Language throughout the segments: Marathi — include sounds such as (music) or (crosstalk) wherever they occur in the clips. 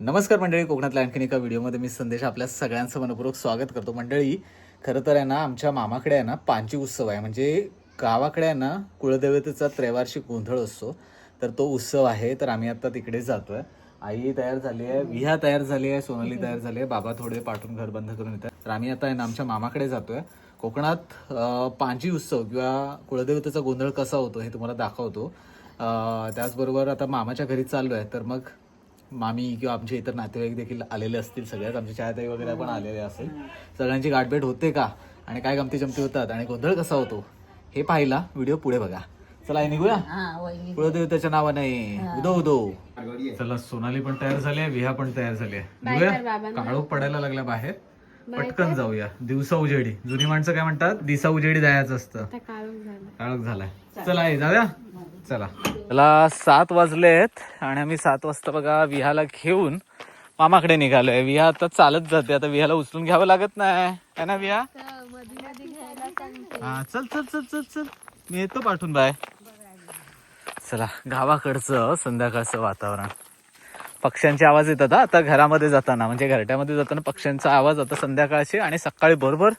नमस्कार मंडळी कोकणातल्या आणखीन एका व्हिडिओमध्ये मी संदेश आपल्या सगळ्यांचं मनपूर्वक स्वागत करतो. मंडळी खरं तर आहे ना आमच्या मामाकडे आहे ना पांची उत्सव आहे. म्हणजे गावाकडे आहे ना कुळदेवतेचा त्रैवार्षिक गोंधळ असतो. तर तो उत्सव आहे. तर आम्ही आता तिकडे जातो आहे आई तयार झाली आहे विहा तयार झाली आहे सोनाली तयार झाली आहे. बाबा थोडे पाठवून घर बंद करून येतात. तर आम्ही आता आहे ना आमच्या मामाकडे जातोय. कोकणात पांजी उत्सव किंवा कुळदेवतेचा गोंधळ कसा होतो हे तुम्हाला दाखवतो. त्याचबरोबर आता मामाच्या घरी चाललो आहे तर मग मामी किंवा आमचे इतर नातेवाईक देखील आलेले असतील सगळ्यात. आमचे छायाताई वगैरे पण आलेले असेल. सगळ्यांची गाठभेट होते का? आणि काय गमती जमती होतात? आणि गोंधळ कसा होतो? हे पाहिला. व्हिडिओ पुढे बघा. चला हे निघूया? कुलदेवतेच्या नावाने. उदो उदो. चला सोनाली पण तयार झाली आहे विहा पण तयार झाली आहे. निघूया? काळोख पडायला लागला बाहेर. पटकन जाऊया. दिवसा उजेडी. जुनी माणसं काय म्हणतात? दिसा उजेडी जायचं असतं. काळोख झालाय. चला. आई जाऊया? चला. चला सात वाजलेत आणि आम्ही सात वाजता बघा विहाला घेऊन मामाकडे निघालोय. विहा आता चालत जाते. आता विहाला उचलून घ्यावं लागत नाही. है ना विहा? हा चल चल चल चल चल. मी येतो पाठवून बाय. चला गावाकडचं संध्याकाळचं वातावरण. पक्ष्यांचे आवाज येतात आता घरामध्ये जाताना म्हणजे घरट्यामध्ये जाताना पक्ष्यांचा आवाज आता संध्याकाळचे आणि सकाळी बरोबर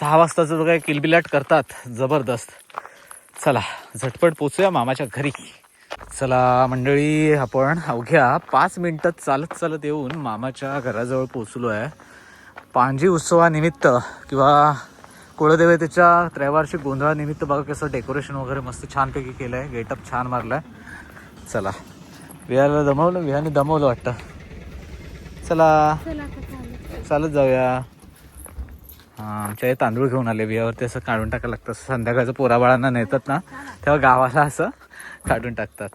सहा वाजताचं जो काही किलबिलाट करतात जबरदस्त. चला झटपट पोचूया मामाच्या घरी. चला मंडळी आपण अवघ्या पाच मिनटं चालत चालत येऊन मामाच्या घराजवळ पोचलो आहे पांजी उत्सवानिमित्त किंवा कुळदेवतेच्या त्रैवार्षिक गोंधळानिमित्त बघा कसं डेकोरेशन वगैरे मस्त छानपैकी केलं आहे गेटअप छान मारलाय. चला. विहारला दमवलं? विहाने दमवलं वाटतं. चला. चालत जाऊया. हा आमच्या हे तांदूळ घेऊन आले. बियावरती असं काढून टाकायला लागतं. असं संध्याकाळचं पोराबाळांना नेतात ना तेव्हा गावाला असं काढून टाकतात.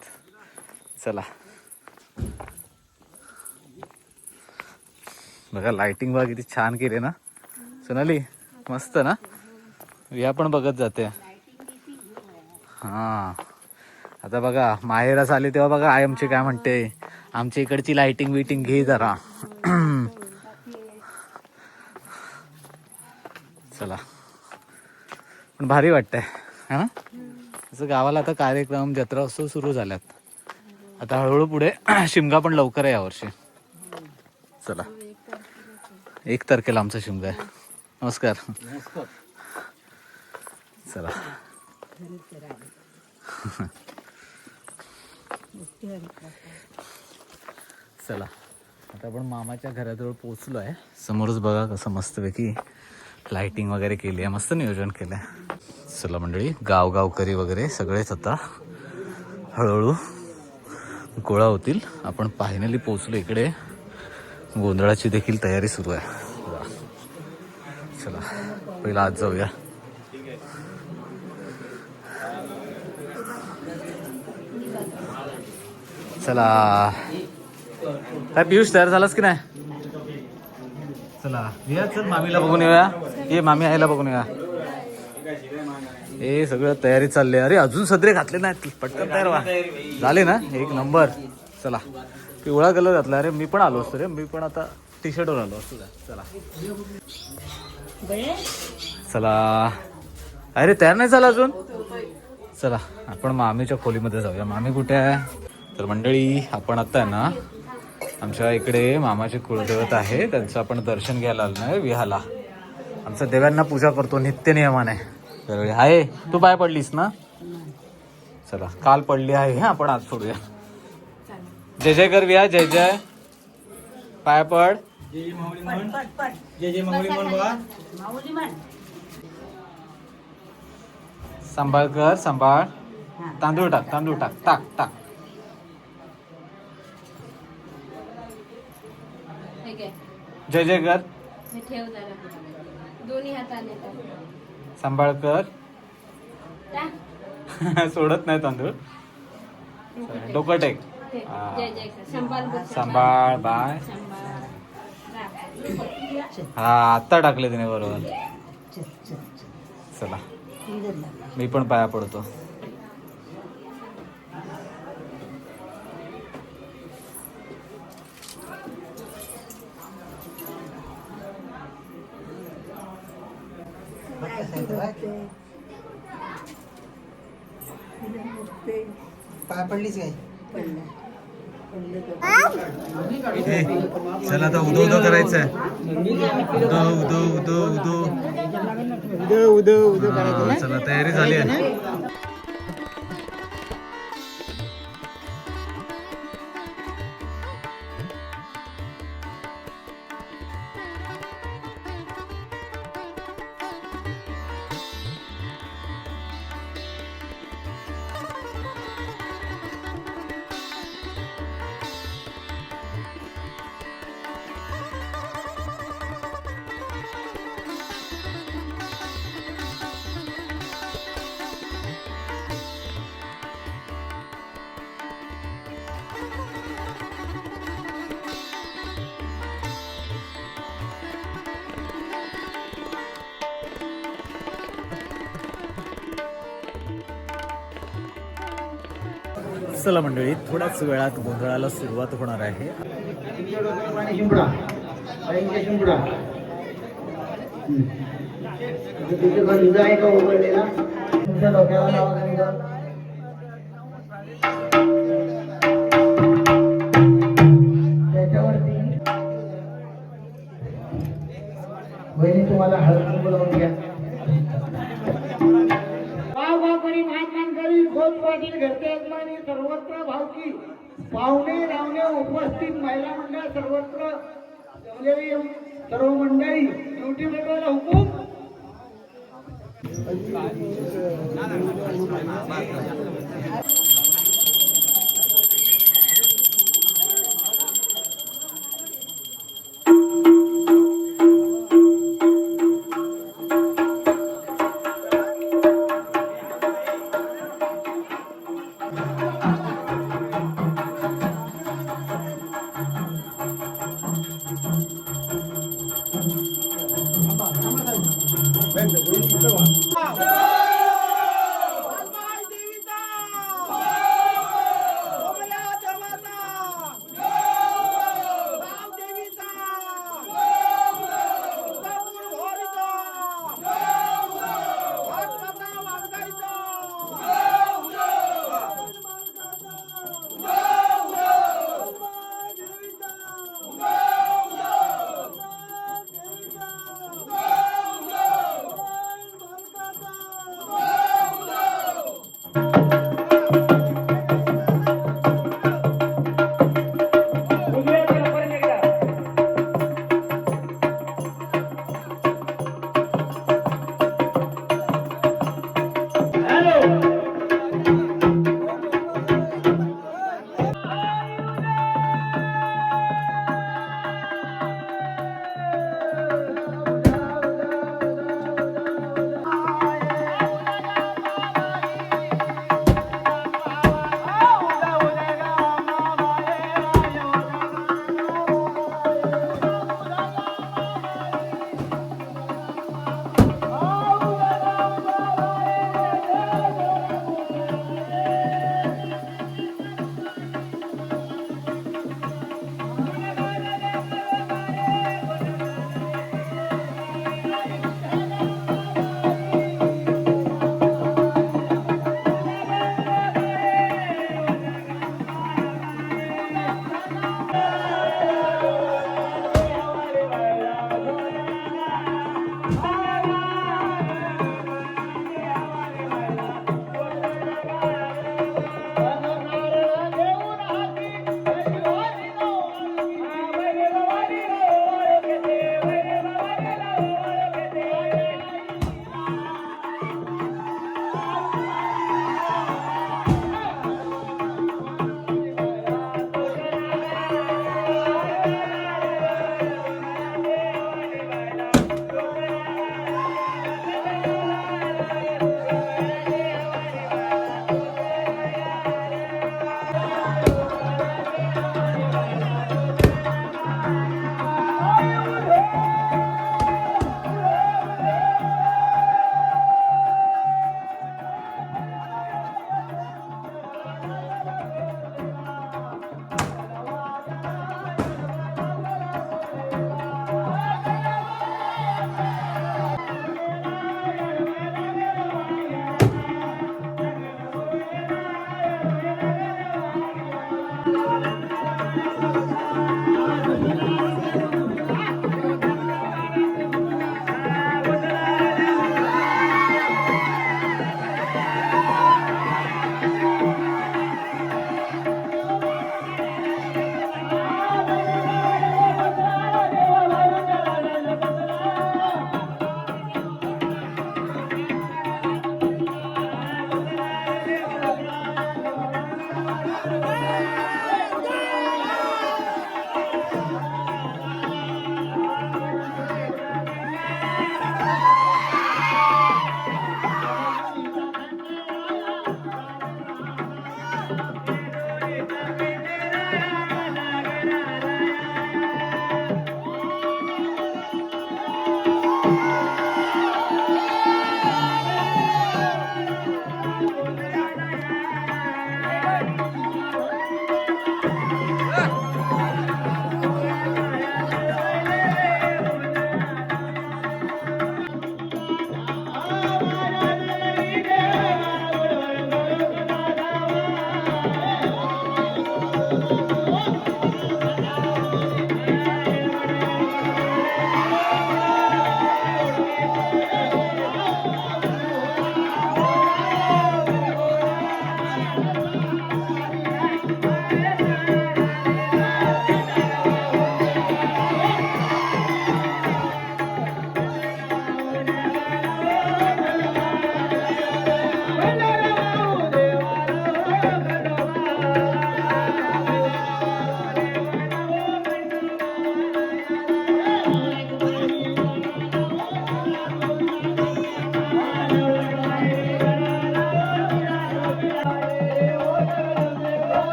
चला. बघा लाइटिंग बघा किती छान केली ना. सोनाली मस्त ना? या पण बघत जाते. हा. आता बघा माहेरास आले तेव्हा बघा आई आमची काय म्हणते आमच्या इकडची लाइटिंग बिटिंग घे जरा. चला. पण भारी वाटतंय है ना? असं गावाला आता कार्यक्रम जत्रा उत्सव सुरू झाल्यात. आता हळूहळू पुढे (clears throat) शिमगा पण लवकर आहे यावर्षी चला. एक तारखेला आमचा शिमगा आहे. नमस्कार. चला. चला. आता आपण मामाच्या घराजवळ पोचलो आहे समोरच बघा कसं मस्तपैकी लाइटिंग वगैरे केली आहे. मस्त नियोजन केलं आहे चला मंडळी गावगावकरी वगैरे सगळेच आता हळूहळू गोळा होतील. आपण फायनली पोचलो इकडे. गोंधळाची देखील तयारी सुरू आहे. चला. पहिला आज जाऊया. चला. काय पियुष तयार झालास की नाही? चला या चल मामीला बघून येऊया. ये मामी आईला बघून येऊया. हे सगळं तयारी चालली अरे अजून सदरे घातले नाहीत. पटकन तयार व्हा. झाले ना? एक नंबर. चला. पिवळा कलर घातला. अरे मी पण आलो असतो रे. मी पण आता टी शर्टवर आलो असतो. चला. चला. अरे तयार नाही झाला अजून? चला. आपण मामीच्या खोलीमध्ये जाऊया. मामी कुठे आहे? तर मंडळी आपण आता आहे ना आमच्या इकडे मामाचे कुलदैवत आहे. त्यांचं आपण दर्शन घ्यायला आलो नाही विहाला. आमचा देवांना पूजा करतो नित्य नियमाने. दरवेळी आहे. तू पाय पडलीस ना? चला काल पडली आहे. हा आपण आज सोडूया. जय जय कर विहा जय जय. पाय पड. सांभाळ कर सांभाळ. तांदूळ टाक तांदूळ टाक. टाक टाक. जय जय कर ठेव जरा दोन्ही हाताने कर. सांभाळ कर. टाक. (laughs) सोडत नाही तांदूळ. डोकं टेक. ठेव. हा. जय जय कर. सांभाळ बघ, सांभाळ. बाय. सांभाळ. राख. हा आत्ता टाकले तिने बरोबर. चला मी पण पाया पडतो. पाय पडलीच काय? ए, चला आता उदो उदो करायचं उदो उदो उदो उदो. उदळ उदळ उदळ करायचं चला तयारी झाली आहे. चला मंडळी थोड्याच वेळात गोंधळाला सुरुवात होणार आहे. तुमच्या त्याच्यावरती तुम्हाला हळद लावून घ्या. पाटील घरचे अजमानी सर्वत्र भावकी. पाहुणे रावणे उपस्थित महिला मंडळ सर्वत्र जमलेली सर्व मंडळी ड्युटी बघायला हुकूम. ना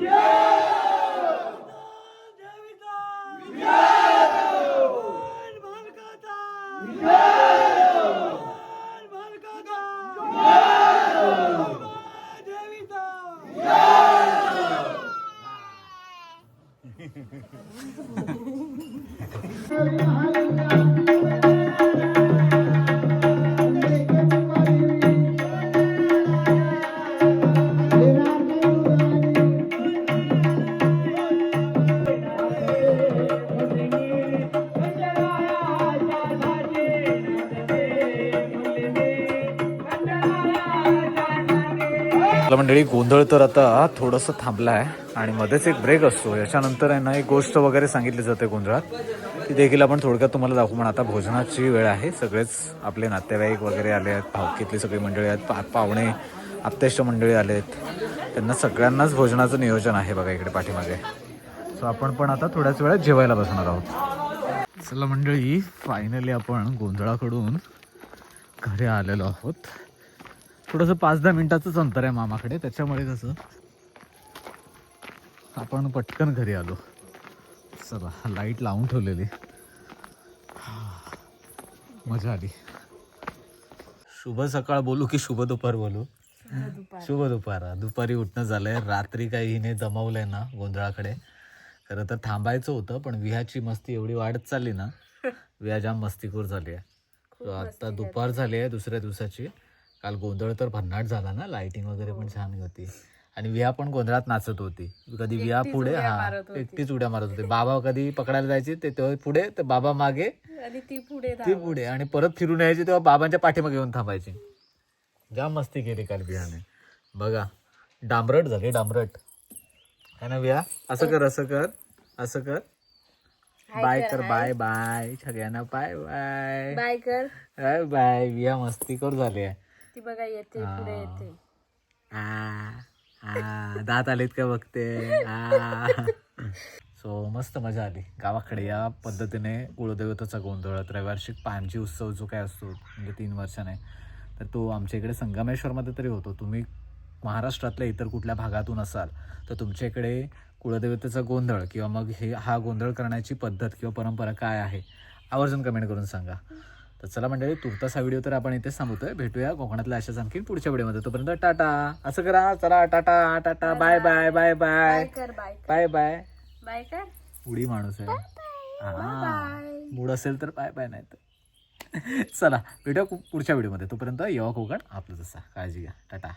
आपला मंडळी गोंधळ तर आता थोडंसं थांबला आहे आणि मध्येच एक ब्रेक असतो. याच्यानंतर आहे ना एक गोष्ट वगैरे सांगितली जाते गोंधळात. ती देखील आपण थोडक्यात तुम्हाला दाखवू पण आता भोजनाची वेळ आहे. सगळेच आपले नातेवाईक वगैरे आले आहेत भावकीतली सगळी मंडळी आहेत पा पाहुणे आप्तेष्ट मंडळी आले आहेत. त्यांना सगळ्यांनाच भोजनाचं नियोजन आहे बघा इकडे पाठीमागे. सो आपण पण आता थोड्याच वेळात जेवायला बसणार आहोत. चला मंडळी फायनली आपण गोंधळाकडून घरी आलेलो आहोत. थोडंसं पाच दहा मिनिटाचंच अंतर आहे मामाकडे त्याच्यामुळे कसं आपण पटकन घरी आलो. चला लाइट लावून ठेवलेली. हा, मजा आली. शुभ सकाळ बोलू की शुभ दुपार बोलू? शुभ दुपार. दुपारी. उठणं झालंय. रात्री काही हिने जमवलंय ना गोंधळाकडे. खरं तर थांबायचं होतं पण विहाची मस्ती एवढी वाढत चालली ना विहा जाम मस्तीखोर झाली आहे आता दुपार झाली आहे दुसऱ्या दिवसाची. काल गोंधळ तर भन्नाट झाला ना? लाइटिंग वगैरे पण छान होती. आणि विहा पण गोंधळात नाचत होती. कधी विहा पुढे हा एकटीच उड्या मारत होती. बाबा कधी पकडायला जायचे ते तेव्हा पुढे तर बाबा मागे आणि ती पुढे ती पुढे. आणि परत फिरून यायची तेव्हा बाबांच्या पाठीमागे येऊन थांबायची. जाम मस्ती केली काल विहाने बघा डांबरट झाली डांबरट. है ना विहा असं कर असं कर असं कर. बाय कर बाय बाय. सगळ्यांना बाय बाय. बाय कर. Bye bye. विहा मस्तीखोर झाली आहे. ती बघा येते पुढे येते. आ, दात आलेत का बघते? सो मस्त मजा आली. गावाकडे या पद्धतीने कुळदेवताचा गोंधळ रविवार्षिक पानजी उत्सव जो काय असतो म्हणजे तीन वर्षाने तर तो आमच्या इकडे संगमेश्वरमध्ये तरी होतो. तुम्ही महाराष्ट्रातल्या इतर कुठल्या भागातून असाल तर तुमच्या इकडे कुळदेवतेचा गोंधळ किंवा मग हे हा गोंधळ करण्याची पद्धत किंवा परंपरा काय आहे आवर्जून कमेंट करून सांगा. तर चला मंडळी तुर्तास हा व्हिडिओ तर आपण इथेच थांबवतोय. भेटूया कोकणातल्या अशाच आणखी पुढच्या व्हिडिओमध्ये. तोपर्यंत टाटा. असं करा चला tata tata bye bye bye bye bye bye bye bye bye कर. उडी माणूस आहे. हा. मूड असेल तर बाय बाय नाही तर चला भेटूया पुढच्या व्हिडिओमध्ये. तोपर्यंत येवा कोकण आपलं जसा. काळजी घ्या. टाटा.